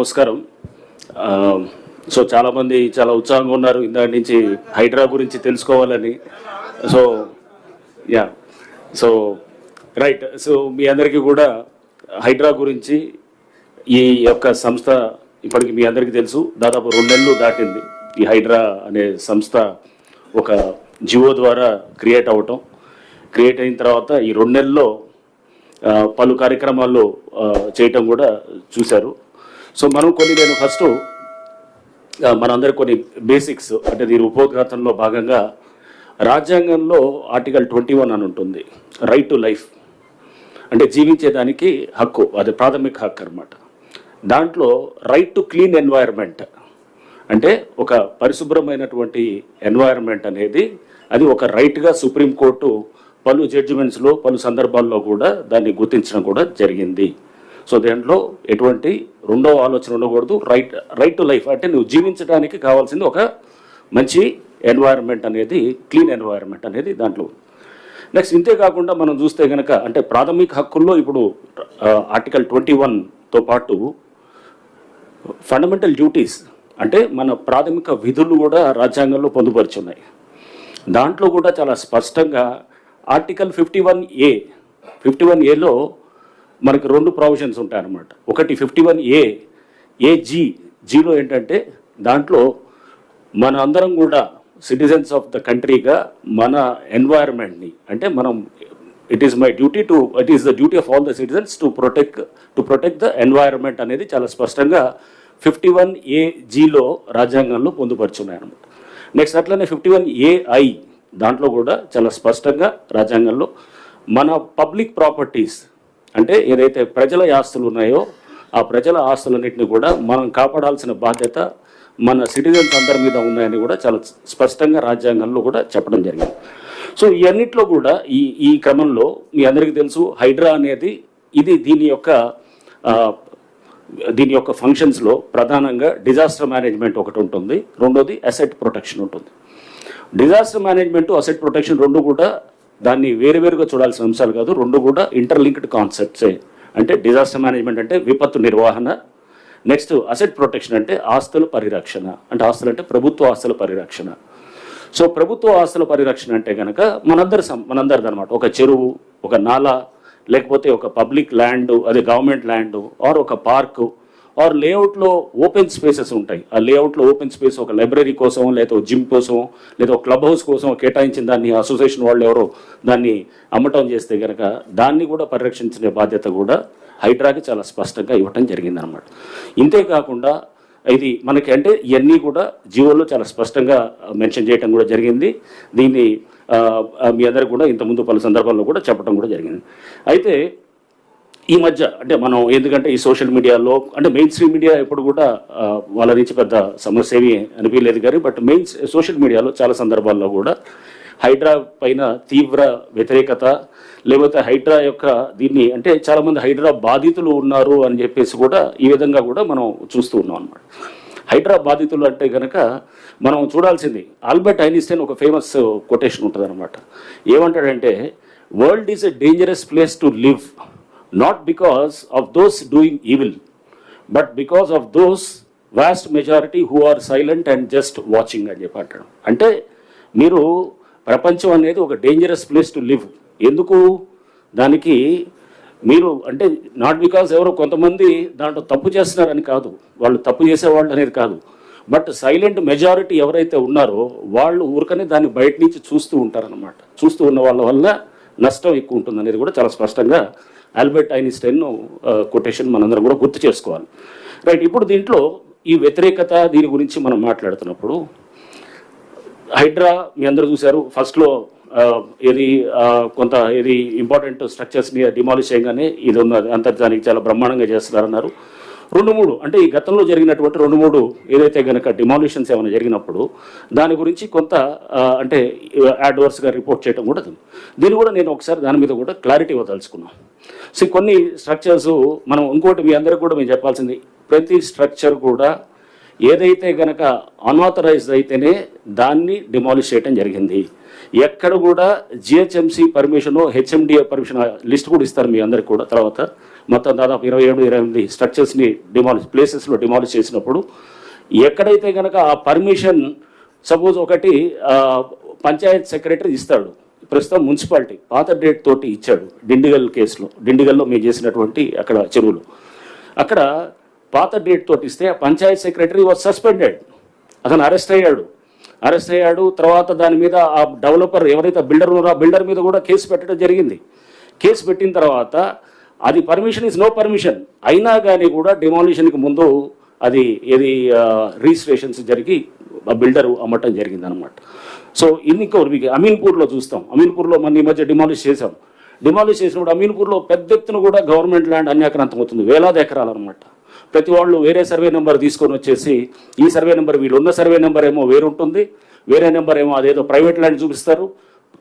నమస్కారం. సో చాలామంది చాలా ఉత్సాహంగా ఉన్నారు. ఇందాటి నుంచి హైడ్రా గురించి తెలుసుకోవాలని. So yeah. So right. So మీ అందరికీ కూడా హైడ్రా గురించి ఈ యొక్క సంస్థ ఇప్పటికి మీ అందరికీ తెలుసు. దాదాపు రెండు నెలలు దాటింది. ఈ హైడ్రా అనే సంస్థ ఒక జియో ద్వారా క్రియేట్ అవ్వటం క్రియేట్ అయిన తర్వాత ఈ రెండు నెలల్లో పలు కార్యక్రమాల్లో చేయటం కూడా చూశారు. సో మనం కొన్ని నేను ఫస్ట్ మనందరి కొన్ని బేసిక్స్ అంటే దీని ఉపోద్ఘాతంలో భాగంగా రాజ్యాంగంలో ఆర్టికల్ ట్వంటీ వన్ అని ఉంటుంది రైట్ టు లైఫ్ అంటే జీవించేదానికి హక్కు అది ప్రాథమిక హక్కు అనమాట దాంట్లో రైట్ టు క్లీన్ ఎన్వైరన్మెంట్ అంటే ఒక పరిశుభ్రమైనటువంటి ఎన్వైరన్మెంట్ అనేది అది ఒక రైట్గా సుప్రీంకోర్టు పలు జడ్జిమెంట్స్లో పలు సందర్భాల్లో కూడా దాన్ని గుర్తించడం కూడా జరిగింది. సో దాంట్లో ఎటువంటి రెండో ఆలోచన ఉండకూడదు. రైట్ రైట్ టు లైఫ్ అంటే నువ్వు జీవించడానికి కావాల్సింది ఒక మంచి ఎన్వైరన్మెంట్ అనేది క్లీన్ ఎన్వైరన్మెంట్ అనేది దాంట్లో. నెక్స్ట్ ఇంతే కాకుండా మనం చూస్తే కనుక అంటే ప్రాథమిక హక్కుల్లో ఇప్పుడు ఆర్టికల్ ట్వంటీ వన్తో పాటు ఫండమెంటల్ డ్యూటీస్ అంటే మన ప్రాథమిక విధులు కూడా రాజ్యాంగంలో పొందుపరుచున్నాయి. దాంట్లో కూడా చాలా స్పష్టంగా article fifty one A fifty one ఏలో మనకి రెండు ప్రొవిజన్స్ ఉంటాయన్నమాట. ఒకటి fifty one A A G జీలో ఏంటంటే దాంట్లో మన అందరం కూడా సిటిజన్స్ ఆఫ్ ద కంట్రీగా మన ఎన్వైరన్మెంట్ని అంటే మనం it is my duty to it is the duty of all the citizens to protect to protect the environment అనేది చాలా స్పష్టంగా ఫిఫ్టీ వన్ ఏ జీలో రాజ్యాంగంలో పొందుపరుచున్నాయన్నమాట. నెక్స్ట్ అట్లనే ఫిఫ్టీ వన్ ఏఐ దాంట్లో కూడా చాలా స్పష్టంగా రాజ్యాంగంలో మన పబ్లిక్ ప్రాపర్టీస్ అంటే ఏదైతే ప్రజల ఆస్తులు ఉన్నాయో ఆ ప్రజల ఆస్తులన్నింటినీ కూడా మనం కాపాడాల్సిన బాధ్యత మన సిటిజన్స్ అందరి మీద ఉన్నాయని కూడా చాలా స్పష్టంగా రాజ్యాంగంలో కూడా చెప్పడం జరిగింది. సో ఈ అన్నిట్లో కూడా ఈ ఈ క్రమంలో మీ అందరికీ తెలుసు హైడ్రా అనేది ఇది దీని యొక్క దీని యొక్క ఫంక్షన్స్లో ప్రధానంగా డిజాస్టర్ మేనేజ్మెంట్ ఒకటి ఉంటుంది రెండోది అసెట్ ప్రొటెక్షన్ ఉంటుంది. డిజాస్టర్ మేనేజ్మెంట్ అసెట్ ప్రొటెక్షన్ రెండు కూడా దాన్ని వేరువేరుగా చూడాల్సిన అంశాలు కాదు రెండు కూడా ఇంటర్లింక్డ్ కాన్సెప్ట్సే అంటే డిజాస్టర్ మేనేజ్మెంట్ అంటే విపత్తు నిర్వహణ నెక్స్ట్ అసెట్ ప్రొటెక్షన్ అంటే ఆస్తుల పరిరక్షణ. అంటే ఆస్తులు అంటే ప్రభుత్వ ఆస్తుల పరిరక్షణ. సో ప్రభుత్వ ఆస్తుల పరిరక్షణ అంటే కనుక మనందరి మనందరిది అనమాట ఒక చెరువు ఒక నాలా లేకపోతే ఒక పబ్లిక్ ల్యాండ్ అదే గవర్నమెంట్ ల్యాండ్ ఆర్ ఒక పార్కు ఆర్ లేఅవుట్లో ఓపెన్ స్పేసెస్ ఉంటాయి. ఆ లేఅవుట్లో ఓపెన్ స్పేస్ ఒక లైబ్రరీ కోసం లేదా ఒక జిమ్ కోసం లేదా ఒక క్లబ్ హౌస్ కోసం కేటాయించిన దాన్ని అసోసియేషన్ వాళ్ళు ఎవరో దాన్ని అమ్మటం చేస్తే కనుక దాన్ని కూడా పరిరక్షించే బాధ్యత కూడా హైడ్రాకి చాలా స్పష్టంగా ఇవ్వటం జరిగిందనమాట ఇంతే కాకుండా ఇది మనకి అంటే ఇవన్నీ కూడా జీవోల్లో చాలా స్పష్టంగా మెన్షన్ చేయడం కూడా జరిగింది. దీన్ని మీ అందరికి కూడా ఇంతకుముందు పలు సందర్భాల్లో కూడా చెప్పడం కూడా జరిగింది. అయితే ఈ మధ్య అంటే మనం ఎందుకంటే ఈ సోషల్ మీడియాలో అంటే మెయిన్ స్ట్రీమ్ మీడియా ఎప్పుడు కూడా వాళ్ళ నుంచి పెద్ద సమస్య ఏమీ అనిపించలేదు కానీ బట్ మెయిన్ సోషల్ మీడియాలో చాలా సందర్భాల్లో కూడా హైడ్రా పైన తీవ్ర వ్యతిరేకత లేకపోతే హైడ్రా యొక్క దీన్ని అంటే చాలామంది హైడ్రా బాధితులు ఉన్నారు అని చెప్పేసి కూడా ఈ విధంగా కూడా మనం చూస్తూ ఉన్నాం అనమాట హైడ్రా బాధితులు అంటే కనుక మనం చూడాల్సింది ఆల్బర్ట్ ఐనిస్టైన్ ఒక ఫేమస్ కొటేషన్ ఉంటుంది అనమాట ఏమంటాడంటే world is a dangerous place to live not because of those doing evil but because of those vast majority who are silent and just watching అని చెప్పి అంటాడు. అంటే మీరు ప్రపంచం అనేది ఒక డేంజరస్ ప్లేస్ టు లివ్ ఎందుకు? దానికి మీరు అంటే నాట్ బికాస్ ఎవరో కొంతమంది దాంట్లో తప్పు చేస్తున్నారని కాదు. వాళ్ళు తప్పు చేసేవాళ్ళు అనేది కాదు. బట్ సైలెంట్ మెజారిటీ ఎవరైతే ఉన్నారో వాళ్ళు ఊరికనే దాన్ని బయట నుంచి చూస్తూ ఉంటారనమాట చూస్తూ ఉన్న వాళ్ళ వల్ల నష్టం ఎక్కువ ఉంటుంది అనేది కూడా చాలా స్పష్టంగా ఆల్బర్ట్ ఐన్స్టైన్ కొటేషన్ మనందరం కూడా గుర్తు చేసుకోవాలి. రైట్ ఇప్పుడు దీంట్లో ఈ వ్యతిరేకత దీని గురించి మనం మాట్లాడుతున్నప్పుడు హైడ్రా మీ అందరూ చూశారు ఫస్ట్లో ఏది ఇది కొంత ఇది ఇంపార్టెంట్ స్ట్రక్చర్స్ని డిమాలిష్ చేయగానే ఇది ఉన్నది అంతర్జానికి చాలా బ్రహ్మాండంగా చేస్తున్నారన్నారు. రెండు మూడు అంటే ఈ గతంలో జరిగినటువంటి రెండు మూడు ఏదైతే కనుక డిమాలిషన్స్ ఏమైనా జరిగినప్పుడు దాని గురించి కొంత అంటే యాడ్వర్స్గా రిపోర్ట్ చేయడం కూడా దీన్ని కూడా నేను ఒకసారి దాని మీద కూడా క్లారిటీ ఇవ్వదలుచుకున్నాను. సో కొన్ని స్ట్రక్చర్స్ మనం ఇంకోటి మీ అందరికి కూడా మేము చెప్పాల్సింది ప్రతి స్ట్రక్చర్ కూడా ఏదైతే గనక అన్ఆథరైజ్డ్ అయితేనే దాన్ని డిమాలిష్ చేయడం జరిగింది. ఎక్కడ కూడా GHMC permission HMDA permission list కూడా ఇస్తారు మీ అందరికి కూడా తర్వాత. మొత్తం దాదాపు ఇరవై ఏడు ఇరవై ఎనిమిది స్ట్రక్చర్స్ని డిమాలిష్ ప్లేసెస్లో డిమాలిష్ చేసినప్పుడు ఎక్కడైతే కనుక ఆ పర్మిషన్ సపోజ్ ఒకటి పంచాయత్ సెక్రటరీ ఇస్తాడు. ప్రస్తుతం మున్సిపాలిటీ పాత డేట్ తోటి ఇచ్చాడు డిండిగల్ కేసులో. డిండిగల్లో మేము చేసినటువంటి అక్కడ చెరువులు. అక్కడ పాత డేట్ తోటి ఇస్తే ఆ పంచాయత్ సెక్రటరీ వాజ్ సస్పెండెడ్ అతను అరెస్ట్ అయ్యాడు. అరెస్ట్ అయ్యాడు. తర్వాత దాని మీద ఆ డెవలపర్ ఎవరైతే బిల్డర్ ఉన్నారో ఆ బిల్డర్ మీద కూడా కేసు పెట్టడం జరిగింది. కేసు పెట్టిన తర్వాత అది పర్మిషన్ ఇస్ నో పర్మిషన్ అయినా కానీ కూడా డిమాలిషన్కి ముందు అది ఏది రిజిస్ట్రేషన్స్ జరిగి ఆ బిల్డర్ అమ్మటం జరిగింది అనమాట సో ఇన్ని ఇంకోటి మీకు అమీన్పూర్లో చూస్తాం. అమీన్పూర్లో మన ఈ మధ్య డిమాలిష్ చేసాం డిమాలిష్ చేసినప్పుడు అమీన్పూర్లో పెద్ద ఎత్తున కూడా గవర్నమెంట్ ల్యాండ్ అన్యాక్రాంతం అవుతుంది. వేలాది ఎకరాలు అనమాట ప్రతి వాళ్ళు వేరే సర్వే నెంబర్ తీసుకొని వచ్చేసి ఈ సర్వే నెంబర్ వీళ్ళు ఉన్న సర్వే నెంబర్ ఏమో వేరుంటుంది. వేరే నెంబర్ ఏమో అదేదో ప్రైవేట్ ల్యాండ్ చూపిస్తారు.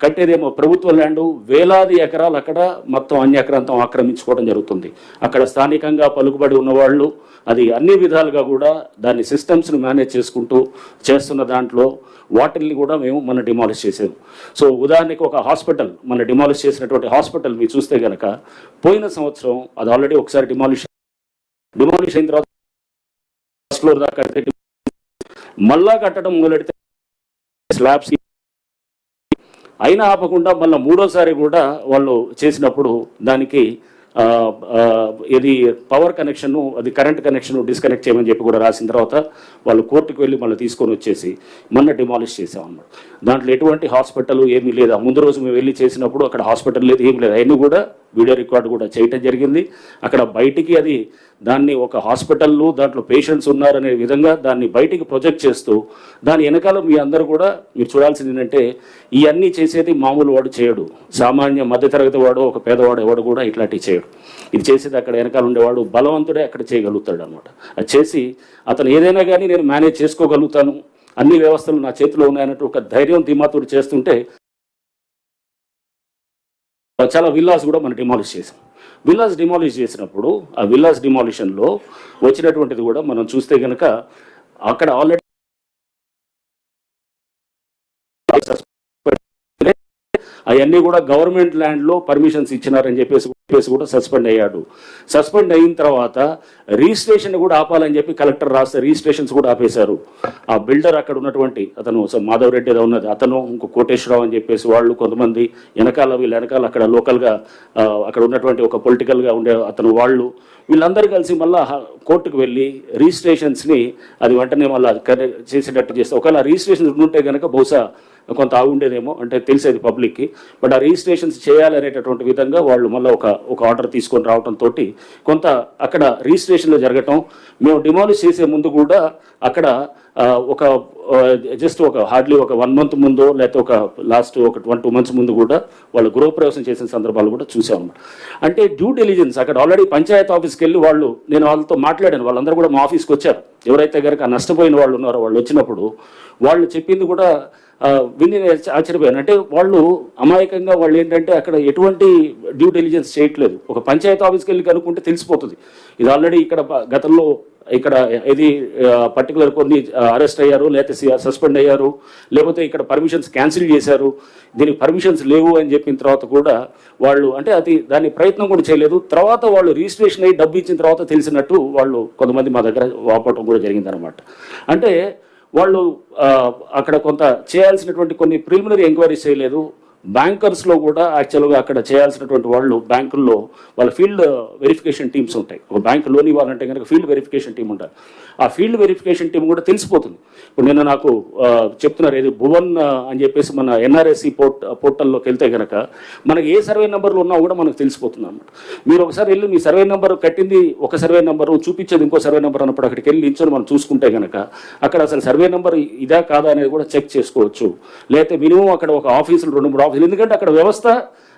కట్టేదేమో ప్రభుత్వ ల్యాండ్ వేలాది ఎకరాలు అక్కడ మొత్తం అన్యక్రాంతం ఆక్రమించుకోవడం జరుగుతుంది. అక్కడ స్థానికంగా పలుకుబడి ఉన్నవాళ్ళు అది అన్ని విధాలుగా కూడా దాన్ని సిస్టమ్స్ను మేనేజ్ చేసుకుంటూ చేస్తున్న దాంట్లో వాటిల్ని కూడా మేము మన డిమాలిష్ చేసాము సో ఉదాహరణకి ఒక హాస్పిటల్ మన డిమాలిష్ చేసినటువంటి హాస్పిటల్ మీరు చూస్తే కనుక పోయిన సంవత్సరం అది ఆల్రెడీ ఒకసారి డిమాలిష్ డిమాలిష్ అయిన తర్వాత ఫస్ట్ ఫ్లోర్ దాకా కడితే మళ్ళా కట్టడం మొదలెడితే స్లాబ్స్ అయినా ఆపకుండా మళ్ళీ మూడోసారి కూడా వాళ్ళు చేసినప్పుడు దానికి ఇది పవర్ కనెక్షన్ను అది కరెంట్ కనెక్షన్ను డిస్కనెక్ట్ చేయమని చెప్పి కూడా రాసిన తర్వాత వాళ్ళు కోర్టుకు వెళ్ళి మళ్ళీ తీసుకొని వచ్చేసి మొన్న డిమాలిష్ చేసామన్నమాట దాంట్లో ఎటువంటి హాస్పిటల్ ఏమీ లేదు. ముందు రోజు మేము వెళ్ళి చేసినప్పుడు అక్కడ హాస్పిటల్ లేదు ఏమీ లేదు. అవన్నీ కూడా వీడియో రికార్డు కూడా చేయటం జరిగింది. అక్కడ బయటికి అది దాన్ని ఒక హాస్పిటల్లో దాంట్లో పేషెంట్స్ ఉన్నారనే విధంగా దాన్ని బయటికి ప్రొజెక్ట్ చేస్తూ దాని వెనకాల మీ అందరూ కూడా మీరు చూడాల్సింది ఏంటంటే ఇవన్నీ చేసేది మామూలు వాడు చేయడు. సామాన్య మధ్యతరగతి వాడు ఒక పేదవాడు ఎవడు కూడా ఇట్లాంటివి చేయడు. ఇది చేసేది అక్కడ వెనకాల ఉండేవాడు బలవంతుడే అక్కడ చేయగలుగుతాడు అనమాట అది చేసి అతను ఏదైనా కానీ నేను మేనేజ్ చేసుకోగలుగుతాను అన్ని వ్యవస్థలు నా చేతిలో ఉన్నాయన్నట్టు ఒక ధైర్యం ధీమాతుడు చేస్తుంటే చాలా విల్లాస్ కూడా మనం డిమాలిష్ చేసాం విల్లాస్ డిమాలిష్ చేసినప్పుడు ఆ విల్లాస్ డిమాలిషన్లో వచ్చినటువంటిది కూడా మనం చూస్తే కనుక అక్కడ ఆల్రెడీ అవన్నీ కూడా గవర్నమెంట్ ల్యాండ్లో పర్మిషన్స్ ఇచ్చినారని చెప్పేసి చెప్పేసి కూడా సస్పెండ్ అయ్యాడు. సస్పెండ్ అయిన తర్వాత రిజిస్ట్రేషన్ కూడా ఆపాలని చెప్పి కలెక్టర్ రాస్తే రిజిస్ట్రేషన్స్ కూడా ఆపేశారు. ఆ బిల్డర్ అక్కడ ఉన్నటువంటి అతను మాధవ్ రెడ్డి ఏదో ఉన్నది. అతను ఇంకో కోటేశ్వరరావు అని చెప్పేసి వాళ్ళు కొంతమంది వెనకాల వీళ్ళ వెనకాల అక్కడ లోకల్గా అక్కడ ఉన్నటువంటి ఒక పొలిటికల్గా ఉండే అతను వాళ్ళు వీళ్ళందరూ కలిసి మళ్ళీ కోర్టుకు వెళ్ళి రిజిస్ట్రేషన్స్ని అది వెంటనే మళ్ళీ చేసేటట్టు చేస్తే ఒకవేళ రిజిస్ట్రేషన్ ఉంటే కనుక బహుశా కొంత ఆగుండేదేమో అంటే తెలిసేది పబ్లిక్కి. బట్ ఆ రిజిస్ట్రేషన్స్ చేయాలనేటటువంటి విధంగా వాళ్ళు మళ్ళీ ఒక ఒక ఆర్డర్ తీసుకొని రావడంతో కొంత అక్కడ రిజిస్ట్రేషన్లో జరగటం మేము డిమాలిష్ చేసే ముందు కూడా అక్కడ ఒక జస్ట్ ఒక హార్డ్లీ ఒక వన్ మంత్ ముందు లేకపోతే ఒక లాస్ట్ ఒక వన్ టూ మంత్స్ ముందు కూడా వాళ్ళు గృహప్రవేశం చేసిన సందర్భాలు కూడా చూసాం అనమాట అంటే డ్యూ డెలిజెన్స్ అక్కడ ఆల్రెడీ పంచాయత్ ఆఫీస్కి వెళ్ళి వాళ్ళు నేను వాళ్ళతో మాట్లాడాను వాళ్ళందరూ కూడా మా ఆఫీస్కి వచ్చారు. ఎవరైతే కనుక నష్టపోయిన వాళ్ళు ఉన్నారో వాళ్ళు వచ్చినప్పుడు వాళ్ళు చెప్పింది కూడా విని ఆశ్చర్యపోయాను అంటే వాళ్ళు అమాయకంగా వాళ్ళు ఏంటంటే అక్కడ ఎటువంటి డ్యూ డెలిజెన్స్ చేయట్లేదు. ఒక పంచాయతీ ఆఫీస్కి వెళ్ళి కనుక్కుంటే తెలిసిపోతుంది. ఇది ఆల్రెడీ ఇక్కడ గతంలో ఇక్కడ ఇది పర్టికులర్ కొన్ని అరెస్ట్ అయ్యారు లేకపోతే సస్పెండ్ అయ్యారు లేకపోతే ఇక్కడ పర్మిషన్స్ క్యాన్సిల్ చేశారు దీనికి పర్మిషన్స్ లేవు అని చెప్పిన తర్వాత కూడా వాళ్ళు అంటే అది దాని ప్రయత్నం కూడా చేయలేదు. తర్వాత వాళ్ళు రిజిస్ట్రేషన్ అయ్యి డబ్బు ఇచ్చిన తర్వాత తెలిసినట్టు వాళ్ళు కొంతమంది మా దగ్గర వాపటం కూడా జరిగిందనమాట అంటే వాళ్ళు అక్కడ కొంత చేయాల్సినటువంటి కొన్ని ప్రిలిమినరీ ఎంక్వైరీస్ చేయలేదు. బ్యాంకర్స్లో కూడా యాక్చువల్గా అక్కడ చేయాల్సినటువంటి వాళ్ళు బ్యాంకుల్లో వాళ్ళ ఫీల్డ్ వెరిఫికేషన్ టీమ్స్ ఉంటాయి. ఒక బ్యాంక్ లోన్ ఇవ్వాలంటే కనుక ఫీల్డ్ వెరిఫికేషన్ టీం ఉంటారు ఆ ఫీల్డ్ వెరిఫికేషన్ టీం కూడా తెలిసిపోతుంది. ఇప్పుడు నిన్న నాకు చెప్తున్నారు ఏది భువన్ అని చెప్పేసి మన ఎన్ఆర్ఎస్సి పోర్ట్ పోర్టల్లోకి వెళ్తే కనుక మనకి ఏ సర్వే నెంబర్లు ఉన్నా కూడా మనకు తెలిసిపోతుంది అనమాట మీరు ఒకసారి వెళ్ళి మీ సర్వే నెంబర్ కట్టింది ఒక సర్వే నెంబరు చూపించేది ఇంకో సర్వే నెంబర్ అన్నప్పుడు అక్కడికి వెళ్ళి నించొని మనం చూసుకుంటే కనుక అక్కడ అసలు సర్వే నెంబర్ ఇదా కాదా అనేది కూడా చెక్ చేసుకోవచ్చు. లేకపోతే మినిమం అక్కడ ఒక ఆఫీసులు రెండు మూడు ఆఫీసులు ఎందుకంటే అక్కడ వ్యవస్థ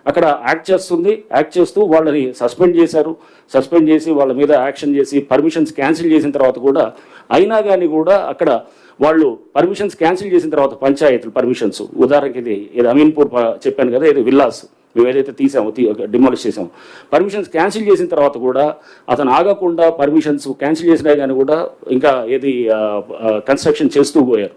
అక్కడ యాక్ట్ చేస్తుంది యాక్ట్ చేస్తూ వాళ్ళని సస్పెండ్ చేశారు. సస్పెండ్ చేసి వాళ్ళ మీద యాక్షన్ చేసి పర్మిషన్స్ క్యాన్సిల్ చేసిన తర్వాత కూడా అయినా కానీ కూడా అక్కడ వాళ్ళు పర్మిషన్స్ క్యాన్సిల్ చేసిన తర్వాత పంచాయతీలు పర్మిషన్స్. ఉదాహరణకి ఇది ఇది అమీన్పూర్ చెప్పాను కదా ఇది విల్లాస్. మేము ఏదైతే తీసామో తీ డిమాలిష్ చేసాము. పర్మిషన్స్ క్యాన్సిల్ చేసిన తర్వాత కూడా అతను ఆగకుండా పర్మిషన్స్ క్యాన్సిల్ చేసినా కానీ కూడా ఇంకా ఏది కన్స్ట్రక్షన్ చేస్తూ పోయారు.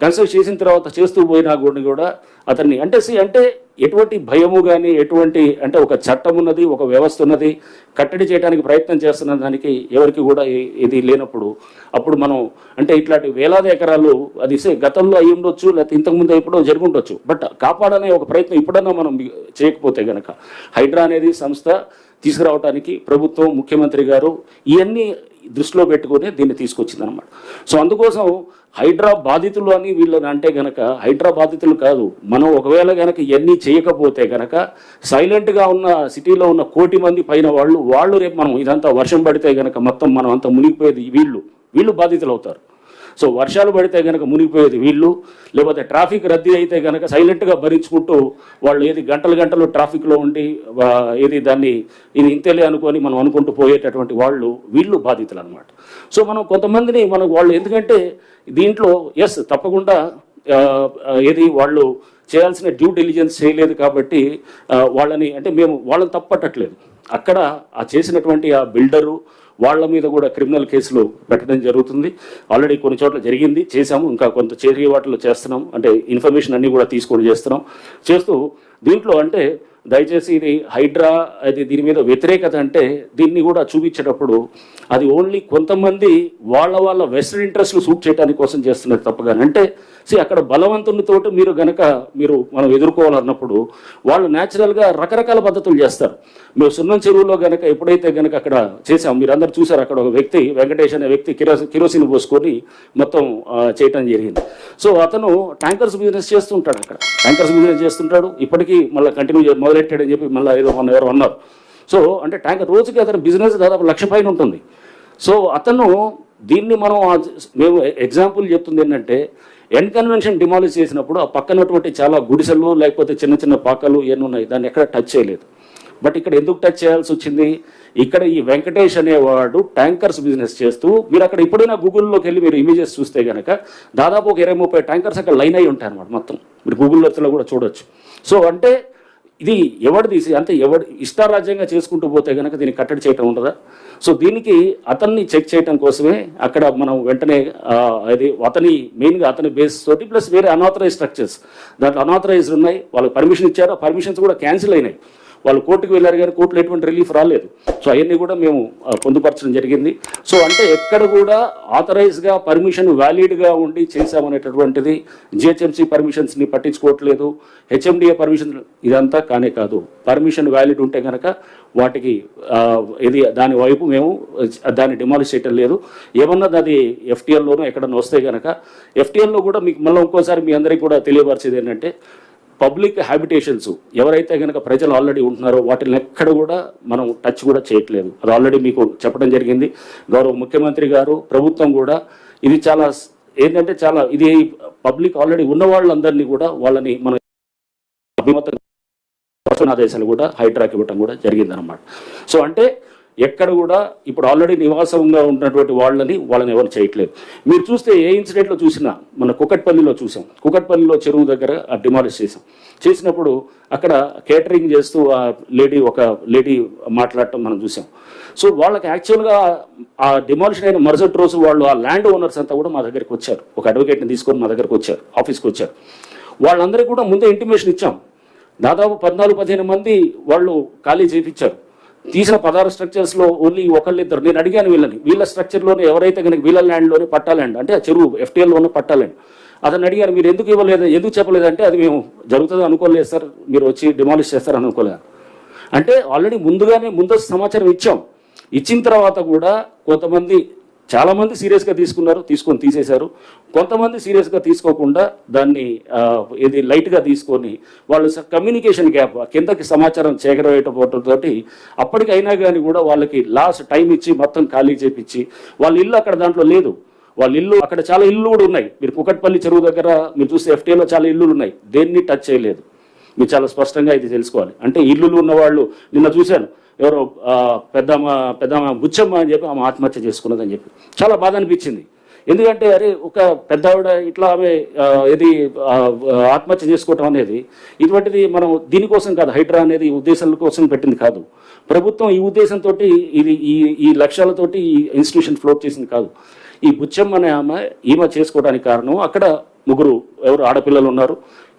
కన్స్ట్రక్ట్ చేసిన తర్వాత చేస్తూ పోయినా కూడా కూడా అతన్ని అంటే సి అంటే ఎటువంటి భయము కానీ ఎటువంటి అంటే ఒక చట్టం ఉన్నది ఒక వ్యవస్థ ఉన్నది కట్టడి చేయడానికి ప్రయత్నం చేస్తున్న దానికి ఎవరికి కూడా ఇది లేనప్పుడు అప్పుడు మనం అంటే ఇట్లాంటి వేలాది ఎకరాలు అది గతంలో అయి ఉండొచ్చు లేకపోతే ఇంతకుముందు ఎప్పుడో జరుగుండొచ్చు. బట్ కాపాడనే ఒక ప్రయత్నం ఇప్పుడన్నా మనం చేయకపోతే గనక హైడ్రా అనేది సంస్థ తీసుకురావడానికి ప్రభుత్వం ముఖ్యమంత్రి గారు ఇవన్నీ దృష్టిలో పెట్టుకునే దీన్ని తీసుకొచ్చిందనమాట సో అందుకోసం హైడ్రా బాధితులు అని వీళ్ళని అంటే గనక హైడ్రా బాధితులు కాదు మనం ఒకవేళ గనక ఇవన్నీ చేయకపోతే గనక సైలెంట్గా ఉన్న సిటీలో ఉన్న కోటి మంది పైన వాళ్ళు వాళ్ళు రేపు మనం ఇదంతా వర్షం పడితే గనక మొత్తం మనం అంతా మునిగిపోయేది వీళ్ళు. వీళ్ళు బాధితులు అవుతారు సో వర్షాలు పడితే కనుక మునిగిపోయేది వీళ్ళు లేకపోతే ట్రాఫిక్ రద్దీ అయితే కనుక సైలెంట్గా భరించుకుంటూ వాళ్ళు ఏది గంటలు గంటలు ట్రాఫిక్లో ఉండి ఏది దాన్ని ఇది ఇంతేలే అనుకొని మనం అనుకుంటూ పోయేటటువంటి వాళ్ళు వీళ్ళు బాధితులు అనమాట సో మనం కొంతమందిని మనం వాళ్ళు ఎందుకంటే దీంట్లో ఎస్ తప్పకుండా ఏది వాళ్ళు చేయాల్సిన డ్యూ డెలిజెన్స్ చేయలేదు కాబట్టి వాళ్ళని అంటే మేము వాళ్ళని తప్పట్టట్లేదు. అక్కడ ఆ చేసినటువంటి ఆ బిల్డరు వాళ్ళ మీద కూడా క్రిమినల్ కేసులు పెట్టడం జరుగుతుంది. ఆల్రెడీ కొన్ని చోట్ల జరిగింది చేశాము. ఇంకా కొంత చేరిగే వాటిలో చేస్తున్నాం. అంటే ఇన్ఫర్మేషన్ అన్నీ కూడా తీసుకొని చేస్తున్నాం. చేస్తూ దీంట్లో అంటే దయచేసి ఇది హైడ్రా అది దీని మీద వ్యతిరేకత అంటే దీన్ని కూడా చూపించేటప్పుడు అది ఓన్లీ కొంతమంది వాళ్ళ వాళ్ళ వెస్టర్న్ ఇంట్రెస్ట్లు సూట్ చేయడానికి కోసం చేస్తున్నది తప్పగాని. అంటే సి అక్కడ బలవంతునితోటి మీరు గనక మీరు మనం ఎదుర్కోవాలన్నప్పుడు వాళ్ళు న్యాచురల్గా రకరకాల పద్ధతులు చేస్తారు. మేము సున్నం చెరువులో గనక ఎప్పుడైతే గనక అక్కడ చేసాం మీరు అందరు చూసారు అక్కడ ఒక వ్యక్తి వెంకటేష్ అనే వ్యక్తి కిరోసి కిరోసిన్ పోసుకొని మొత్తం చేయటం జరిగింది. సో అతను ట్యాంకర్స్ బిజినెస్ చేస్తుంటాడు అక్కడ. ట్యాంకర్స్ బిజినెస్ చేస్తుంటాడు. ఇప్పటికీ మళ్ళీ కంటిన్యూ మొదలెట్టాడని చెప్పి మళ్ళీ ఏదో వన్ ఎవరు అన్నారు. సో అంటే ట్యాంకర్ రోజుకి అతని బిజినెస్ దాదాపు లక్ష పైన ఉంటుంది. సో అతను దీన్ని మనం మేము ఎగ్జాంపుల్ చెప్తుంది ఏంటంటే ఎన్ కన్వెన్షన్ డిమాలిష్ చేసినప్పుడు ఆ పక్కనటువంటి చాలా గుడిసెలు లేకపోతే చిన్న చిన్న పాకలు ఇవన్నీ ఉన్నాయి దాన్ని ఎక్కడ టచ్ చేయలేదు. బట్ ఇక్కడ ఎందుకు టచ్ చేయాల్సి వచ్చింది? ఇక్కడ ఈ వెంకటేష్ అనేవాడు ట్యాంకర్స్ బిజినెస్ చేస్తూ మీరు అక్కడ ఎప్పుడైనా గూగుల్లోకి వెళ్ళి మీరు ఇమేజెస్ చూస్తే కనుక దాదాపు ఒక ఇరవై ముప్పై ట్యాంకర్స్ అక్కడ లైన్ అయి ఉంటాయి అనమాట మొత్తం. మీరు గూగుల్లో కూడా చూడొచ్చు. సో అంటే ఇది ఎవడు తీసి అంటే ఎవడు ఇష్టారాజ్యంగా చేసుకుంటూ పోతే కనుక దీన్ని కట్టడి చేయటం ఉండదా సో దీనికి అతన్ని చెక్ చేయటం కోసమే అక్కడ మనం వెంటనే అది అతని మెయిన్గా అతని బేస్ తోటి ప్లస్ వేరే అనాథరైజ్ స్ట్రక్చర్స్ దాంట్లో అనాథరైజ్డ్ ఉన్నాయి వాళ్ళకి పర్మిషన్ ఇచ్చారు. పర్మిషన్స్ కూడా క్యాన్సిల్ అయినాయి. వాళ్ళు కోర్టుకు వెళ్ళారు కానీ కోర్టులో ఎటువంటి రిలీఫ్ రాలేదు. సో అవన్నీ కూడా మేము పొందుపరచడం జరిగింది. సో అంటే ఎక్కడ కూడా ఆథరైజ్గా పర్మిషన్ వ్యాలిడ్గా ఉండి చేశామనేటటువంటిది జిహెచ్ఎంసీ పర్మిషన్స్ని పట్టించుకోవట్లేదు. హెచ్ఎండిఏ పర్మిషన్ ఇదంతా కానే కాదు. పర్మిషన్ వ్యాలిడ్ ఉంటే కనుక వాటికి ఇది దాని వైపు మేము దాన్ని డిమాలిష్ చేయటం లేదు. ఏమన్నది అది ఎఫ్టీఎల్లోనూ ఎక్కడన్నా వస్తే కనుక ఎఫ్టీఎల్లో కూడా మీకు మళ్ళీ ఇంకోసారి మీ అందరికీ కూడా తెలియపరిచేది ఏంటంటే పబ్లిక్ హ్యాబిటేషన్స్ ఎవరైతే కనుక ప్రజలు ఆల్రెడీ ఉంటున్నారో వాటిని ఎక్కడ కూడా మనం టచ్ కూడా చేయట్లేదు. అది ఆల్రెడీ మీకు చెప్పడం జరిగింది. గౌరవ ముఖ్యమంత్రి గారు ప్రభుత్వం కూడా ఇది చాలా ఏంటంటే చాలా ఇది పబ్లిక్ ఆల్రెడీ ఉన్న వాళ్ళందరినీ కూడా వాళ్ళని మన అభిమతం ఆదేశాలు కూడా హైడ్రాక్ ఇవ్వటం కూడా జరిగిందనమాట సో అంటే ఎక్కడ కూడా ఇప్పుడు ఆల్రెడీ నివాసంగా ఉన్నటువంటి వాళ్ళని వాళ్ళని ఎవరు చేయట్లేదు. మీరు చూస్తే ఏ ఇన్సిడెంట్లో చూసినా మన కుకట్పల్లిలో చూసాం. కుకట్పల్లిలో చెరువు దగ్గర డిమాలిష్ చేసాం చేసినప్పుడు అక్కడ కేటరింగ్ చేస్తూ ఆ లేడీ ఒక లేడీ మాట్లాడటం మనం చూసాం. సో వాళ్ళకి యాక్చువల్గా ఆ డిమాలిషన్ అయిన మరుసటి రోజు వాళ్ళు ఆ ల్యాండ్ ఓనర్స్ అంతా కూడా మా దగ్గరికి వచ్చారు. ఒక అడ్వకేట్ని తీసుకొని మా దగ్గరకు వచ్చారు. ఆఫీస్కి వచ్చారు. వాళ్ళందరికీ కూడా ముందే ఇంటిమేషన్ ఇచ్చాం. దాదాపు పద్నాలుగు పదిహేను మంది వాళ్ళు ఖాళీ చేయించారు తీసిన పదహారు స్ట్రక్చర్స్లో ఓన్లీ ఒకళ్ళిద్దరు. నేను అడిగాను వీళ్ళని. వీళ్ళ స్ట్రక్చర్లోనే ఎవరైతే కనుక వీళ్ళ ల్యాండ్లోనే పట్టా అంటే ఆ చెరువు ఎఫ్టీఎల్లోనే పట్టా ల్యాండ్ అతను అడిగారు మీరు ఎందుకు ఇవ్వలేదు? ఎందుకు చెప్పలేదంటే అది మేము జరుగుతుంది అనుకోలేదు సార్. మీరు వచ్చి డిమాలిష్ చేస్తారు అనుకోలేదు అంటే ఆల్రెడీ ముందుగానే ముందస్తు సమాచారం ఇచ్చాం. ఇచ్చిన తర్వాత కూడా కొంతమంది చాలామంది సీరియస్గా తీసుకున్నారు తీసుకొని తీసేశారు. కొంతమంది సీరియస్గా తీసుకోకుండా దాన్ని ఇది లైట్గా తీసుకొని వాళ్ళు కమ్యూనికేషన్ గ్యాప్ కిందకి సమాచారం చేకరవేయటపోవడంతో అప్పటికైనా కానీ కూడా వాళ్ళకి లాస్ట్ టైం ఇచ్చి మొత్తం ఖాళీ చేపించి వాళ్ళ ఇల్లు అక్కడ దాంట్లో లేదు. వాళ్ళ ఇల్లు అక్కడ చాలా ఇల్లు కూడా ఉన్నాయి. మీరు కుకట్పల్లి చెరువు దగ్గర మీరు చూస్తే ఎఫ్టీఏలో చాలా ఇల్లులు ఉన్నాయి. దేన్ని టచ్ చేయలేదు. మీరు చాలా స్పష్టంగా ఇది తెలుసుకోవాలి. అంటే ఇల్లులు ఉన్నవాళ్ళు నిన్న చూశాను. ఎవరో పెద్దమ్మ పెద్దమ్మ బుచ్చమ్మ అని చెప్పి ఆమె ఆత్మహత్య చేసుకున్నదని చెప్పి. చాలా బాధ అనిపించింది. ఎందుకంటే అరే ఒక పెద్ద ఆవిడ ఇట్లా ఆమె ఇది ఆత్మహత్య చేసుకోవటం అనేది ఇటువంటిది మనం దీనికోసం కాదు హైడ్రా అనేది ఉద్దేశాల కోసం పెట్టింది కాదు. ప్రభుత్వం ఈ ఉద్దేశంతో ఇది ఈ ఈ లక్ష్యాలతోటి ఈ ఇన్స్టిట్యూషన్ ఫ్లోట్ చేసింది కాదు. ఈ బుచ్చమ్మ అనే ఆమె ఈమె చేసుకోవడానికి కారణం అక్కడ ముగ్గురు ఎవరు ఆడపిల్లలు ఉన్నారు.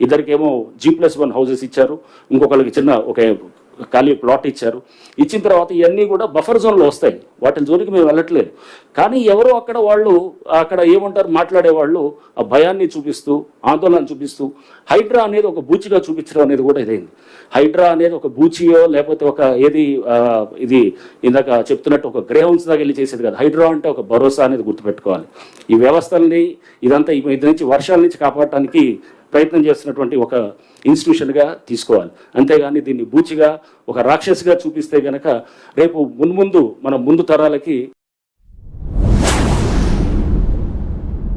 ఇద్దరికేమో జీ ప్లస్ వన్ హౌసెస్ ఇచ్చారు. ఇంకొకరికి చిన్న ఒక ఖాళీ ప్లాట్ ఇచ్చారు. ఇచ్చిన తర్వాత ఇవన్నీ కూడా బఫర్ జోన్లో వస్తాయి. వాటి జోలికి మేము వెళ్ళట్లేదు. కానీ ఎవరో అక్కడ వాళ్ళు అక్కడ ఏమంటారు మాట్లాడే వాళ్ళు ఆ భయాన్ని చూపిస్తూ ఆందోళన చూపిస్తూ హైడ్రా అనేది ఒక బూచిగా చూపించడం అనేది కూడా ఇదైంది. హైడ్రా అనేది ఒక బూచియో లేకపోతే ఒక ఏది ఇది ఇందాక చెప్తున్నట్టు ఒక గ్రేహౌన్స్ దాకా వెళ్ళి చేసేది కాదు. హైడ్రా అంటే ఒక భరోసా అనేది గుర్తుపెట్టుకోవాలి. ఈ వ్యవస్థల్ని ఇదంతా ఇది నుంచి వర్షాల నుంచి కాపాడటానికి ప్రయత్నం చేస్తున్నటువంటి ఒక ఇన్స్టిట్యూషన్గా తీసుకోవాలి. అంతేగాని దీన్ని బూచిగా ఒక రాక్షసిగా చూపిస్తే గనక రేపు మున్ముందు మన ముందు తరాలకి